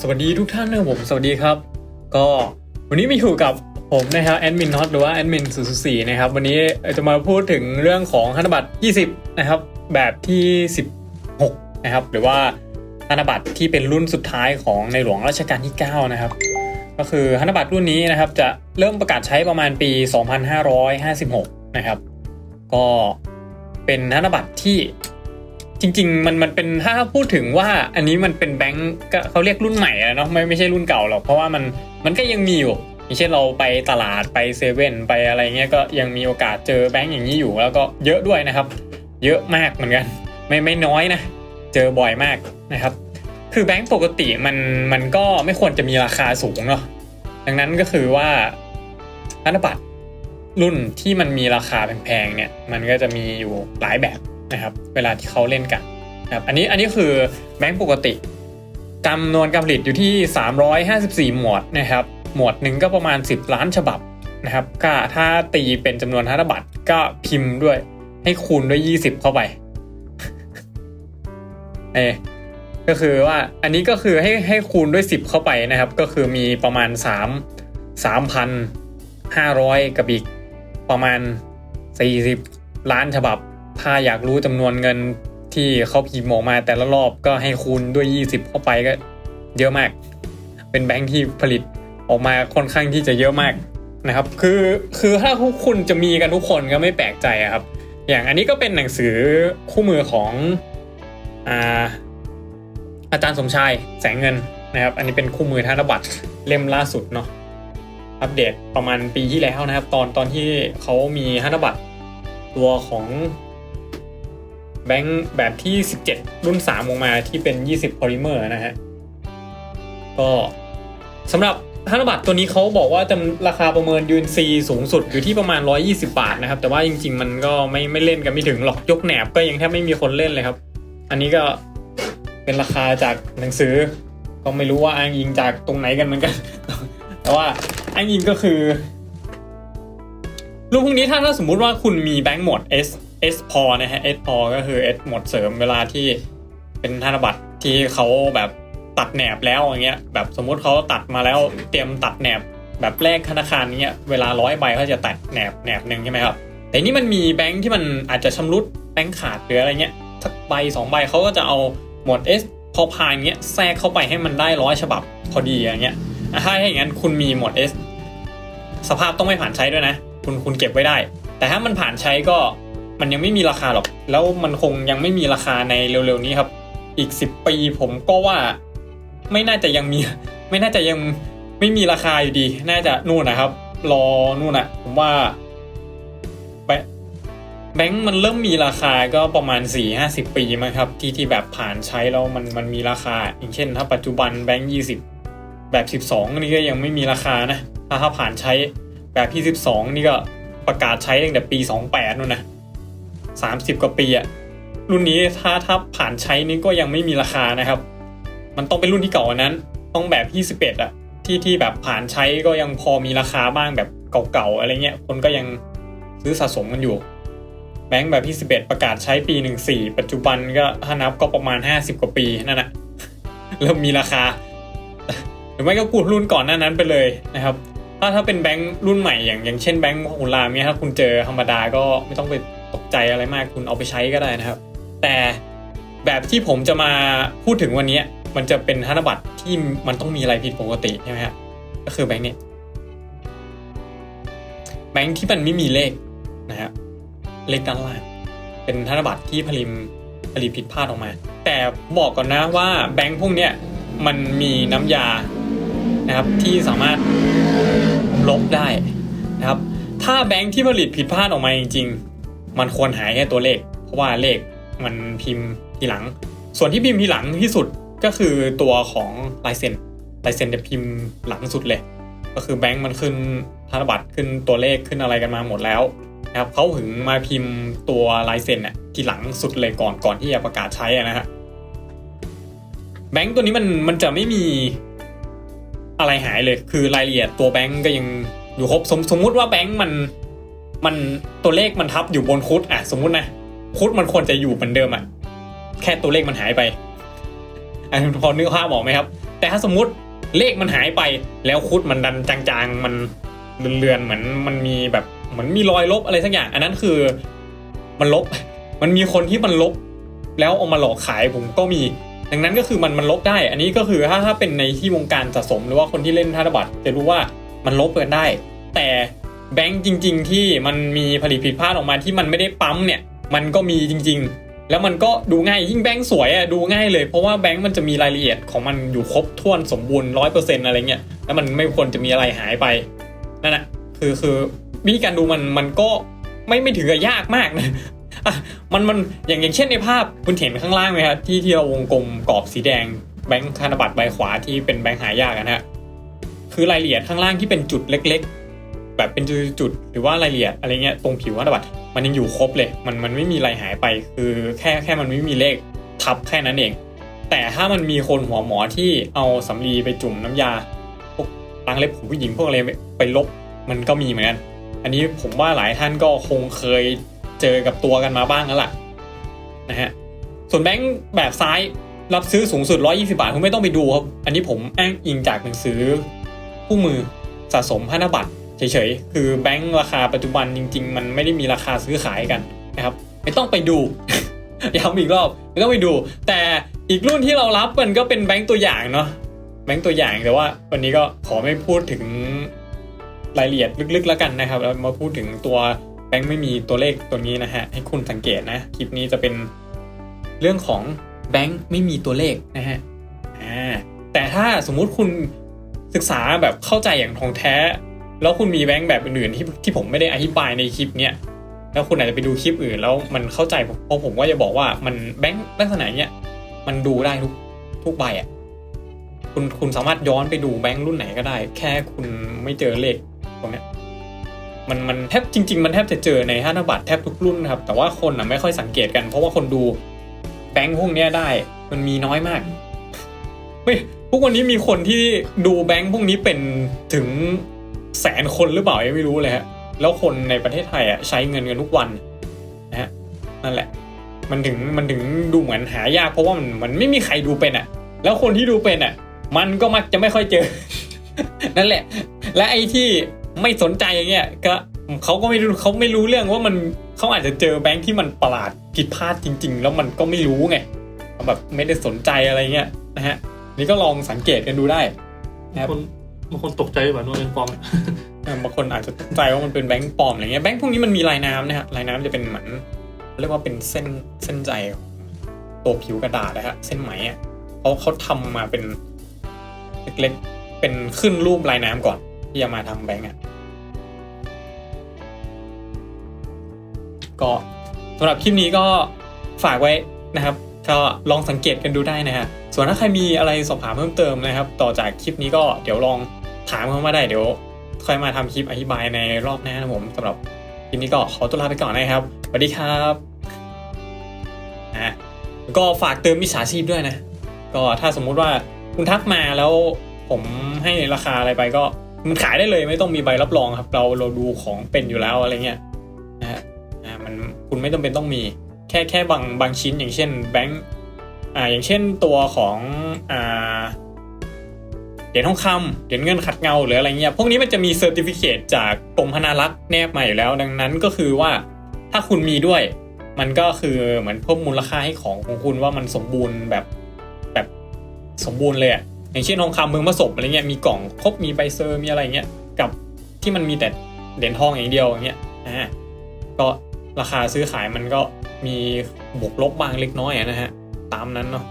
สวัสดีทุกท่านนะครับผมสวัสดีครับ ก็วันนี้มาอยู่กับผมนะครับแอดมินน็อตหรือว่าแอดมินศูนย์สี่นะครับวันนี้จะมาพูดถึงเรื่องของธนบัตร 20 นะครับ แบบที่ 16 นะครับ หรือว่าธนบัตรที่เป็นรุ่นสุดท้ายของในหลวงรัชกาลที่ 9 นะครับ ก็คือธนบัตรรุ่นนี้นะครับจะเริ่มประกาศใช้ประมาณปี 2556 นะครับ ก็เป็นธนบัตรที่ จริง ๆ มันมันเป็นถ้าพูดถึงว่าอันนี้มันเป็นแบงก์เขาเรียกรุ่นใหม่อะเนาะไม่ไม่ใช่รุ่นเก่าหรอกเพราะว่ามันมันก็ยังมีอยู่อย่างเช่นเราไปตลาดไปเซเว่นไปอะไรเงี้ยก็ยังมีโอกาสเจอแบงก์อย่างนี้อยู่แล้วก็เยอะด้วยนะครับ เยอะมากเหมือนกัน ไม่ไม่น้อยนะ เจอบ่อยมากนะครับ คือแบงก์ปกติมันมันก็ไม่ควรจะมีราคาสูงเนาะดังนั้นก็คือว่าธนบัตรรุ่นที่มันมีราคาแพงๆเนี่ยมันก็จะมีอยู่หลายแบบ นะครับเวลาที่เขาเล่นกันนะครับอันนี้อันนี้คือแบงก์ปกติจำนวนการผลิตอยู่ที่ 354 หมวดนะครับหมวดหนึ่งก็ประมาณ 10 ล้านฉบับนะครับก็ถ้าตีเป็นจำนวนธนบัตรก็พิมพ์ด้วยให้คูณด้วย 20 เข้าไปเออก็คือว่าอันนี้ก็คือให้ให้คูณด้วย 10 เข้าไปนะครับ ก็คือมีประมาณ 3 3,500 กับอีกประมาณ 40 ล้านฉบับ ถ้าอยากรู้จำนวนเงินที่เขาพิมพ์ออกมาแต่ละรอบก็ให้คูณด้วย 20 เข้าไปก็เยอะมาก เป็นแบงค์ที่ผลิตออกมาค่อนข้างที่จะเยอะมากนะครับ คือคือถ้าพวกคุณจะมีกันทุกคนก็ไม่แปลกใจครับ อย่างอันนี้ก็เป็นหนังสือคู่มือของอาอาจารย์สมชายแสงเงินนะครับ อันนี้เป็นคู่มือธนบัตรเล่มล่าสุดเนาะอัปเดตประมาณปีที่แล้วนะครับ ตอนตอนที่เขามีธนบัตรตัวของ แบงค์แบบที่ 17 รุ่น 3 ออกมาที่เป็น 20 พอลิเมอร์นะฮะ ก็สำหรับธนบัตรตัวนี้เขาบอกว่าจะราคาประเมิน UNC สูงสุดอยู่ที่ประมาณ 120 บาทนะครับ แต่ว่าจริง ๆ มันก็ไม่ไม่เล่นกันไม่ถึงหรอกยกแหนบก็ยังแทบไม่มีคนเล่นเลยครับ อันนี้ก็เป็นราคาจากหนังสือ ก็ไม่รู้ว่าอ้างอิงจากตรงไหนกันเหมือนกัน แต่ว่าอ้างอิงก็คือ รูปพวกนี้ถ้าถ้าสมมุติว่าคุณมีแบงก์หมด S S พอนะฮะ S พอก็คือ S หมดเสริมเวลาที่เป็นธนบัตรที่เขาแบบตัดแหนบแล้วอย่างเงี้ยแบบสมมุติเขาตัดมาแล้วเตรียมตัดแหนบแบบแรกธนาคารเนี้ยเวลาร้อยใบเขาจะตัดแหนบแหนบหนึ่งใช่ไหมครับแต่นี่มันมีแบงค์ที่มันอาจจะชำรุดแบงค์ขาดหรืออะไรเงี้ยสักใบสองใบเขาก็จะเอาหมวด S พอพานเงี้ยแทรกเข้าไปให้มันได้ร้อยฉบับพอดีอย่างเงี้ยถ้าอย่างนั้นคุณมีหมวด S สภาพต้องไม่ผ่านใช้ด้วยนะ คุณคุณเก็บไว้ได้ แต่ถ้ามันผ่านใช้ก็ มันยังไม่มีราคาหรอก แล้วมันคงยังไม่มีราคาในเร็วๆนี้ครับ อีก 10 ปีผมก็ว่าไม่น่าจะยังมี ไม่น่าจะยังไม่มีราคาอยู่ดี น่าจะนู่นนะครับ รอนู่นนะผมว่าแบแบงค์มันเริ่มมีราคาก็ประมาณ 4 5 0 ปีมั้งครับ ที่ที่แบบผ่านใช้แล้วมันมันมีราคา อย่างเช่น ถ้าปัจจุบันแบงค์20 แบบ 12 นี่ก็ยังไม่มีราคานะ ถ้าถ้าผ่านใช้แบบที่ 12 นี่ก็ประกาศใช้ตั้งแต่ปี 28นู่นนะ 30 กว่าปีอะรุ่นนี้ถ้าถ้าผ่านใช้นี่ก็ยังไม่มีราคานะครับ มันต้องเป็นรุ่นที่เก่ากว่านั้น ต้องแบบที่11อะที่ที่แบบผ่านใช้ก็ยังพอมีราคาบ้างแบบเก่าๆอะไรเงี้ย คนก็ยังซื้อสะสมกันอยู่แบงค์แบบที่11 ประกาศใช้ปี 14 ปัจจุบันก็ถ้านับก็ประมาณ 50 กว่าปีนั่นนะเริ่มมีราคา หรือไม่ก็กูรุ่นก่อนหน้านั้นไปเลยนะครับ ถ้าถ้าเป็นแบงค์รุ่นใหม่อย่างอย่างเช่นแบงค์ของคุณรามเนี่ยถ้าคุณเจอธรรมดาก็ไม่ต้องไป ตกใจอะไรมากคุณเอาไปใช้ก็ได้นะครับ แต่แบบที่ผมจะมาพูดถึงวันนี้มันจะเป็นธนบัตรที่มันต้องมีอะไรผิดปกติใช่ไหมครับก็คือแบงค์เนี่ยแบงค์ที่มันไม่มีเลขนะครับเลขด้านล่างเป็นธนบัตรที่ผลิตผลิตผิดพลาดออกมา แต่บอกก่อนนะว่าแบงค์พวกเนี้ยมันมีน้ำยานะครับที่สามารถลบได้นะครับ ถ้าแบงค์ที่ผลิตผิดพลาดออกมาจริง มันควรหายแค่ตัวเลข เพราะว่าเลขมันพิมพ์ทีหลัง ส่วนที่พิมพ์ทีหลังที่สุดก็คือตัวของลายเซ็นลายเซ็นจะพิมพ์หลังสุดเลย ก็คือแบงค์มันขึ้นธนบัตรขึ้นตัวเลขขึ้นอะไรกันมาหมดแล้วนะครับเขาถึงมาพิมพ์ตัวลายเซ็นน่ะทีหลังสุดเลยก่อนก่อนที่จะประกาศใช้นะฮะแบงค์ตัวนี้มันมันจะไม่มีอะไรหายเลย คือรายละเอียดตัวแบงค์ก็ยังอยู่ครบสมสมมุติว่าแบงค์มัน มันตัวเลขมันทับอยู่บนคุดอะสมมุตินะคุดมันควรจะอยู่เหมือนเดิมอะแค่ตัวเลขมันหายไปอันพอนึกภาพออกไหมครับ แต่ถ้าสมมุติเลขมันหายไป แล้วคุดมันดันจางๆ มันเลือนๆเหมือนมันมีแบบเหมือนมีรอยลบอะไรสักอย่าง อันนั้นคือมันลบ มันมีคนที่มันลบ แล้วเอามาหลอกขายผมก็มีดังนั้นก็คือมันมันลบได้ อันนี้ก็คือถ้าถ้าเป็นในที่วงการสะสมหรือว่าคนที่เล่นธนบัตรจะรู้ว่ามันลบกันได้ แต่ แบงก์จริง ๆ ที่มันมีผลิตผิดพลาดออกมาที่มันไม่ได้ปั๊มเนี่ย มันก็มีจริง ๆ แล้วมันก็ดูง่ายยิ่งแบงก์สวยอะดูง่ายเลยเพราะว่าแบงก์มันจะมีรายละเอียดของมันอยู่ครบถ้วนสมบูรณ์ร้อยเปอร์เซ็นต์อะไรเงี้ยแล้วมันไม่ควรจะมีอะไรหายไปนั่นแหละคือคือวิธีการดูมันมันก็ไม่ไม่ถือกับยากมากนะมันมันอย่างอย่างเช่นในภาพคุณเห็นข้างล่างไหมครับที่ที่เราวงกลมกรอบสีแดงแบงค์ธนบัตรใบขวาที่เป็นแบงค์หายากนะฮะคือรายละเอียดข้างล่างที่เป็นจุดเล็ก แบบเป็นจุดๆหรือว่ารายละเอียดอะไรเงี้ยตรงผิวธนบัตรมันยังอยู่ครบเลย มันมันไม่มีอะไรหายไป คือแค่แค่มันไม่มีเลขทับแค่นั้นเอง แต่ถ้ามันมีคนหัวหมอที่เอาสำลีไปจุ่มน้ำยาพวกล้างเล็บของผู้หญิงพวกอะไรไปลบมันก็มีเหมือนกัน อันนี้ผมว่าหลายท่านก็คงเคยเจอกับตัวกันมาบ้างแล้วล่ะนะฮะส่วนแบงค์แบบซ้ายรับซื้อสูงสุด 120 บาทคุณไม่ต้องไปดูครับ อันนี้ผมอ้างอิงจากหนังสือ คู่มือสะสมพันธบัตร เฉยๆ คือแบงค์ราคาปัจจุบันจริง ๆ มันไม่ได้มีราคาซื้อขายกันนะครับ ไม่ต้องไปดู ย้ำอีกรอบไม่ต้องไปดู แต่อีกรุ่นที่เรารับมันก็เป็นแบงค์ตัวอย่างเนาะแบงค์ตัวอย่างแต่ว่าวันนี้ก็ขอไม่พูดถึงรายละเอียดลึกๆแล้วกันนะครับแล้วมาพูดถึงตัวแบงค์ไม่มีตัวเลขตัวนี้นะฮะให้คุณสังเกตนะคลิปนี้จะเป็นเรื่องของแบงค์ไม่มีตัวเลขนะฮะอ่าแต่ถ้าสมมุติคุณศึกษาแบบเข้าใจอย่างทองแท้ แล้วคุณมีแบงค์แบบอื่นๆที่ที่ผมไม่ได้อธิบายในคลิปเนี้ยแล้วคุณอาจจะไปดูคลิปอื่น แล้วมันเข้าใจเพราะผมก็จะบอกว่ามันแบงค์ลักษณะเนี้ยมันดูได้ทุกทุกใบอะคุณคุณสามารถย้อนไปดูแบงค์รุ่นไหนก็ได้ แค่คุณไม่เจอเลขตรงเนี้ยมันมันแทบจริง ๆ มันแทบจะเจอในธนบัตรแทบทุกรุ่นครับ แต่ว่าคนอะไม่ค่อยสังเกตกัน เพราะว่าคนดูแบงค์พวกเนี้ยได้ มันมีน้อยมากเฮ้ยพวกวันนี้มีคนที่ดูแบงค์พวกนี้เป็นถึง แสนคนหรือเปล่ายังไม่รู้เลยฮะแล้วคนในประเทศไทยอะใช้เงินกันทุกวันนะฮะนั่นแหละ มันถึงมันถึงดูเหมือนหายากเพราะว่ามันมันไม่มีใครดูเป็นอะ แล้วคนที่ดูเป็นอะ มันก็มักจะไม่ค่อยเจอ นั่นแหละ และไอ้ที่ไม่สนใจอย่างเงี้ยก็เขาก็ไม่รู้เขาไม่รู้เรื่องว่ามันเขาอาจจะเจอแบงค์ที่มันประหลาดผิดพลาดจริง ๆ แล้วมันก็ไม่รู้ไงแบบไม่ได้สนใจอะไรเงี้ยนะฮะนี่ก็ลองสังเกตกันดูได้บางคน บางคนตกใจว่ามันเป็นปลอม บางคนอาจจะตกใจว่ามันเป็นแบงค์ปลอมอะไรเงี้ยแบงค์พวกนี้มันมีลายน้ำนะฮะลายน้ำจะเป็นเหมือนเรียกว่าเป็นเส้นเส้นใจของตัวผิวกระดาษนะฮะเส้นไหมอะเขาเขาทำมาเป็นเล็กๆเป็นขึ้นรูปลายน้ำก่อนที่จะมาทำแบงค์อะก็สำหรับคลิปนี้ก็ฝากไว้นะครับ ก็ลองสังเกตกันดูได้นะฮะส่วนถ้าใครมีอะไรสอบถามเพิ่มเติมนะครับ ต่อจากคลิปนี้ก็เดี๋ยวลองถามเข้ามาได้เดี๋ยวค่อยมาทำคลิปอธิบายในรอบหน้านะผมสำหรับคลิปนี้ก็ขอตัวลาไปก่อนนะครับสวัสดีครับอะก็ฝากเติมมิจฉาชีพด้วยนะ ก็ถ้าสมมุติว่าคุณทักมาแล้วผมให้ราคาอะไรไปก็มันขายได้เลยไม่ต้องมีใบรับรองครับ เราเราดูของเป็นอยู่แล้วอะไรเงี้ยนะฮะมันคุณไม่จำเป็นต้องมี ค่แค่บางบางชิ้นอย่างเช่นแบงค์อ่าอย่างเช่นตัวของอ่าเหรียญทองคำเหรียญเงินขัดเงาหรืออะไรเงี้ยพวกนี้มันจะมีเซอร์ติฟิเคตจากกรมพนารักษ์แนบมาอยู่แล้ว ดังนั้นก็คือว่าถ้าคุณมีด้วย มันก็คือเหมือนเพิ่มมูลค่าให้ของของคุณว่ามันสมบูรณ์แบบแบบสมบูรณ์เลยอะอย่างเช่นทองคำเมืองผสมอะไรเงี้ยมีกล่องครบมีใบเซอร์มีอะไรเงี้ยกับที่มันมีแต่เหรียญทองอย่างเดียวอย่างเงี้ยอ่าก็ราคาซื้อขายมันก็ มีบวกลบบางเล็กน้อยนะฮะ ตามนั้นเนาะ